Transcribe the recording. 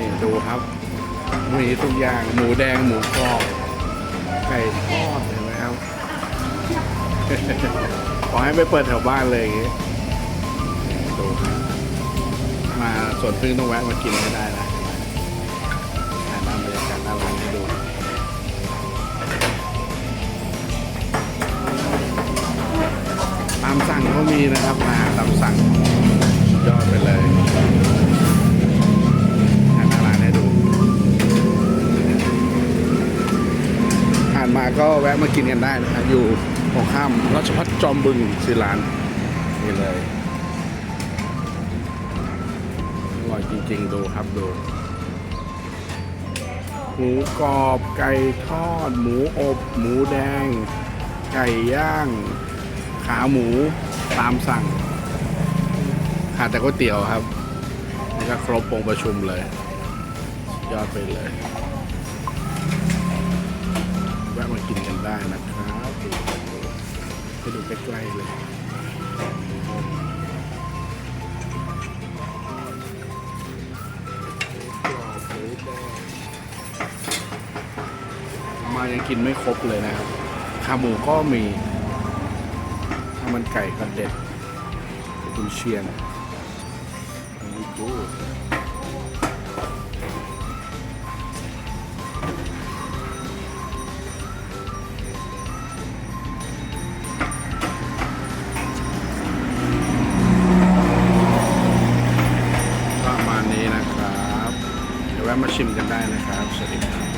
นี่ดูครับมีทุกอย่างหมูแดงหมูกรอบไก่ทอดเห็นไหมครับ ขอให้ไปเปิดแถวบ้านเลยดูครับมาสวนพึ่งต้องแวะมากินให้ได้นะถ่ายตามบรรยากาศหน้าร้านให้ดูตามสั่งก็มีนะครับมาตามสั่งยอดไปเลย ก็แวะมากินกันได้นะครับอยู่ตรงข้ามราชพัฒจอมบึงศิลานนี่เลยอร่อยจริงๆ ดูครับดูหมูกรอบไก่ทอด หมูอบ หมูแดง ไก่ย่าง ขาหมูตามสั่งขาดแต่ก๋วยเตี๋ยวครับนี่ก็ครบองค์ประชุมเลยสุดยอดไปเลย ไปดูใกลเลยมายังกินไม่ครบเลยนะครับ ขาหมูก็มีข้ามันไก่ก็เด็ดกุนเชียงอันนี้ดู แวะมาชิมกันได้นะครับสวัสดีครับ